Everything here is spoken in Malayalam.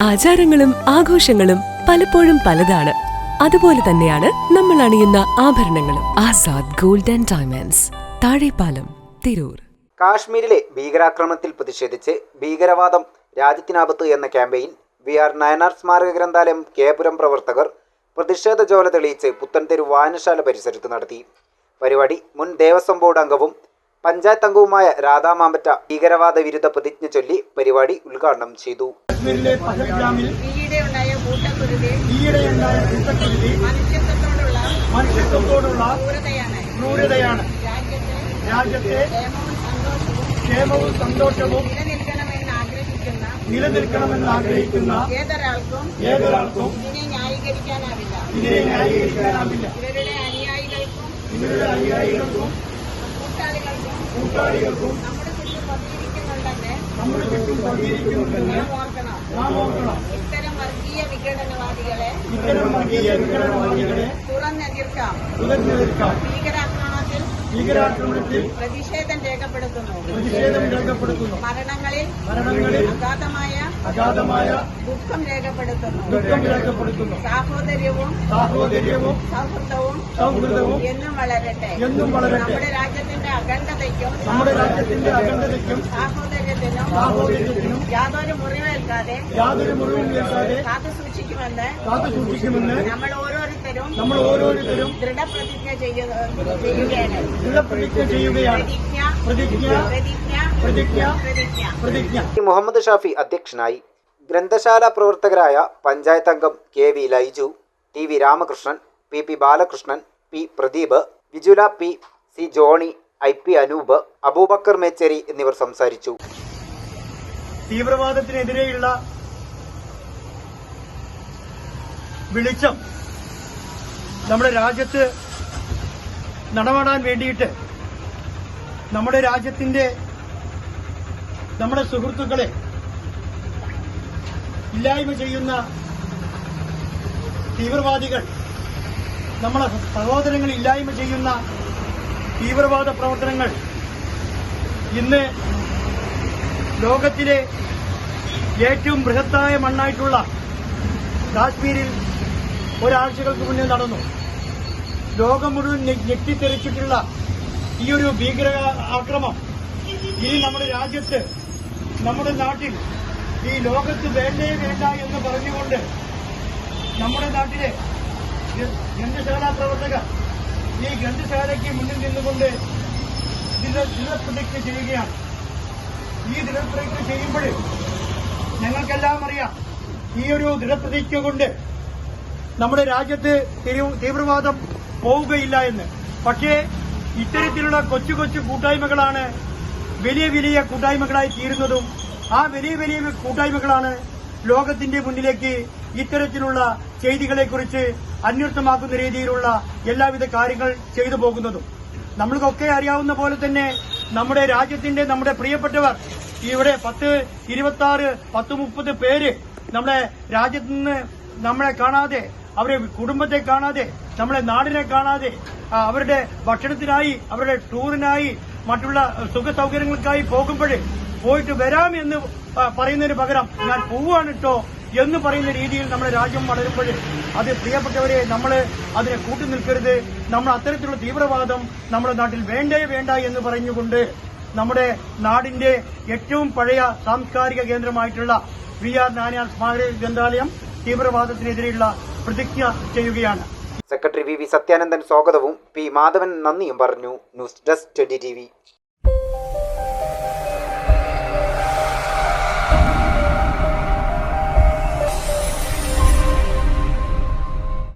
ആചാരങ്ങളും ആഘോഷങ്ങളും പലപ്പോഴും പലതാണ്. അതുപോലെ തന്നെയാണ് നമ്മൾ അണിയുന്ന ആഭരണങ്ങളും. Azad gold and diamonds Thazhepalam Tirur. കാശ്മീരിലെ ഭീകരാക്രമണത്തിൽ പ്രതിഷേധിച്ച് ഭീകരവാദം രാജ്യത്തിനാപത്ത് എന്ന ക്യാമ്പയിൻ വി ആർ നയനാർ സ്മാരക ഗ്രന്ഥാലയം കേപുരം പ്രവർത്തകർ പ്രതിഷേധ ജ്വാല തെളിയിച്ച് പുത്തൻതെരു വായനശാല പരിസരത്ത് നടത്തി. പരിപാടി മുൻ ദേവസ്വം ബോർഡ് അംഗവും പഞ്ചായത്ത് അംഗവുമായ രാധാ മാമ്പറ്റ ഭീകരവാദ വിരുദ്ധ പ്രതിജ്ഞ ചൊല്ലി പരിപാടി ഉദ്ഘാടനം ചെയ്തു. രാജ്യത്തെ ക്ഷേമവും സന്തോഷവും ആഗ്രഹിക്കുന്ന നിലനിൽക്കണമെന്ന് ആഗ്രഹിക്കുന്ന ഏതൊരാൾക്കും ഏതൊരാൾക്കും ഇതിനെ ന്യായീകരിക്കാനാവില്ല. ഇതിനെ ന്യായീകരിക്കാനാവില്ല. ഇവരുടെ അനുയായികൾക്കും ഇവരുടെ അനുയായികൾക്കും കൂട്ടാളികൾക്കും കൂട്ടാളികൾക്കും നമ്മുടെ ചുറ്റും പതിയിരിക്കുന്നുണ്ടെന്ന് നമ്മുടെ ചുറ്റും പതിയിരിക്കുന്നുണ്ടെന്ന് ഓർക്കണം. ഇത്തരം വർഗീയ വിഘടനവാദികളെ ഇത്തരം വർഗീയ വിഘടനവാദികളെ തുറന്നെതിർക്കാം. തുറന്നു നിൽക്കാം ഭീകരാക്രമണത്തിൽ ഭീകരാക്രമണത്തിൽ പ്രതിഷേധം രേഖപ്പെടുത്തുന്നു. പ്രതിഷേധം രേഖപ്പെടുത്തുന്നു. മരണങ്ങളിൽ മരണങ്ങളിൽ അഗാധമായ അഗാധമായ ദുഃഖം രേഖപ്പെടുത്തുന്നു. ദുഃഖം രേഖപ്പെടുത്തുന്നു. സാഹോദര്യവും സാഹോദര്യവും സൗഹൃദവും സൗഹൃദവും എന്നും വളരട്ടെ. എന്നും വളരട്ടെ. നമ്മുടെ രാജ്യത്തിന്റെ അഖണ്ഡതയ്ക്കും നമ്മുടെ രാജ്യത്തിന്റെ അഖണ്ഡതയ്ക്കും സാഹോദര്യത്തിനും സാഹോദര്യത്തിനും യാതൊരു മുറിവേൽക്കാതെ യാതൊരു മുറിവും കേൾക്കാതെ കാത്തു സൂക്ഷിക്കുമെന്ന് കാത്തു സൂക്ഷിക്കുമെന്ന് നമ്മൾ ഓരോരുത്തരും നമ്മൾ ഓരോരുത്തരും ദൃഢപ്രതിജ്ഞ ചെയ്യുക- ചെയ്യുകയാണ്. ദൃഢപ്രതിജ്ഞ ചെയ്യുകയാണ്. പ്രതിജ്ഞ മുഹമ്മദ് ഷാഫി അധ്യക്ഷനായി ഗ്രന്ഥശാല പ്രവർത്തകരായ പഞ്ചായത്ത് അംഗം K V Laiju T V Ramakrishnan P P Balakrishnan P Pradeep Vijula P C Johny I P Anoop Aboobacker Mecheri എന്നിവർ സംസാരിച്ചു. തീവ്രവാദത്തിനെതിരെയുള്ള വിളിച്ചം നമ്മുടെ രാജ്യത്ത് നടപടാൻ വേണ്ടിയിട്ട് നമ്മുടെ രാജ്യത്തിന്റെ നമ്മുടെ സുഹൃത്തുക്കളെ ഇല്ലായ്മ ചെയ്യുന്ന തീവ്രവാദികൾ നമ്മളെ സഹോദരങ്ങൾ ഇല്ലായ്മ ചെയ്യുന്ന തീവ്രവാദ പ്രവർത്തനങ്ങൾ ഇന്ന് ലോകത്തിലെ ഏറ്റവും ബൃഹത്തായ മണ്ണായിട്ടുള്ള കാശ്മീരിൽ ഒരാഴ്ചകൾക്ക് മുന്നേ നടന്നു. ലോകം മുഴുവൻ ഞെട്ടിത്തെറിച്ചിട്ടുള്ള ഈ ഒരു ഭീകര ആക്രമം ഇനി നമ്മുടെ രാജ്യത്ത് നമ്മുടെ നാട്ടിൽ ഈ ലോകത്ത് വേണ്ടേ വേണ്ട എന്ന് പറഞ്ഞുകൊണ്ട് നമ്മുടെ നാട്ടിലെ ഗ്രന്ഥശാലാ പ്രവർത്തകർ ഈ ഗ്രന്ഥശാലയ്ക്ക് മുന്നിൽ നിന്നുകൊണ്ട് ഇതിന്റെ ദൃഢപ്രതിജ്ഞ ചെയ്യുകയാണ്. ഈ ദൃഢപ്രതിജ്ഞ ചെയ്യുമ്പോൾ ഞങ്ങൾക്കെല്ലാം അറിയാം ഈ ഒരു ദൃഢപ്രതിജ്ഞ കൊണ്ട് നമ്മുടെ രാജ്യത്ത് തീവ്രവാദം പോവുകയില്ല എന്ന്. പക്ഷേ ഇത്തരത്തിലുള്ള കൊച്ചു കൊച്ചു കൂട്ടായ്മകളാണ് വലിയ വലിയ കൂട്ടായ്മകളായി തീരുന്നതും ആ വലിയ വലിയ കൂട്ടായ്മകളാണ് ലോകത്തിന്റെ മുന്നിലേക്ക് ഇത്തരത്തിലുള്ള ചെയ്തികളെക്കുറിച്ച് അന്വർത്ഥമാക്കുന്ന രീതിയിലുള്ള എല്ലാവിധ കാര്യങ്ങൾ ചെയ്തു പോകുന്നതും. നമ്മൾക്കൊക്കെ അറിയാവുന്ന പോലെ തന്നെ നമ്മുടെ രാജ്യത്തിന്റെ നമ്മുടെ പ്രിയപ്പെട്ടവർ ഇവിടെ പത്ത് ഇരുപത്തി ആറ് പത്ത് മുപ്പത് പേര് നമ്മുടെ രാജ്യത്ത് നിന്ന് നമ്മളെ കാണാതെ അവരെ കുടുംബത്തെ കാണാതെ നമ്മുടെ നാടിനെ കാണാതെ അവരുടെ ഭക്ഷണത്തിനായി അവരുടെ ടൂറിനായി മറ്റുള്ള സുഖ സൗകര്യങ്ങൾക്കായി പോകുമ്പോഴേ പോയിട്ട് വരാം എന്ന് പറയുന്നതിന് പകരം ഞാൻ പോവുകയാണ് കേട്ടോ എന്ന് പറയുന്ന രീതിയിൽ നമ്മുടെ രാജ്യം വളരുമ്പോൾ അത് പ്രിയപ്പെട്ടവരെ നമ്മൾ അതിനെ കൂട്ടുനിൽക്കരുത് നമ്മൾ അത്തരത്തിലുള്ള തീവ്രവാദം നമ്മുടെ നാട്ടിൽ വേണ്ടേ വേണ്ട എന്ന് പറഞ്ഞുകൊണ്ട് നമ്മുടെ നാടിന്റെ ഏറ്റവും പഴയ സാംസ്കാരിക കേന്ദ്രമായിട്ടുള്ള വി ആർ നാനാർ സ്മാരക ഗ്രന്ഥാലയം തീവ്രവാദത്തിനെതിരെയുള്ള പ്രതിജ്ഞ ചെയ്യുകയാണ്. സെക്രട്ടറി വി വി സത്യാനന്ദൻ സ്വാഗതവും പി മാധവൻ നന്ദിയും പറഞ്ഞു. News desk T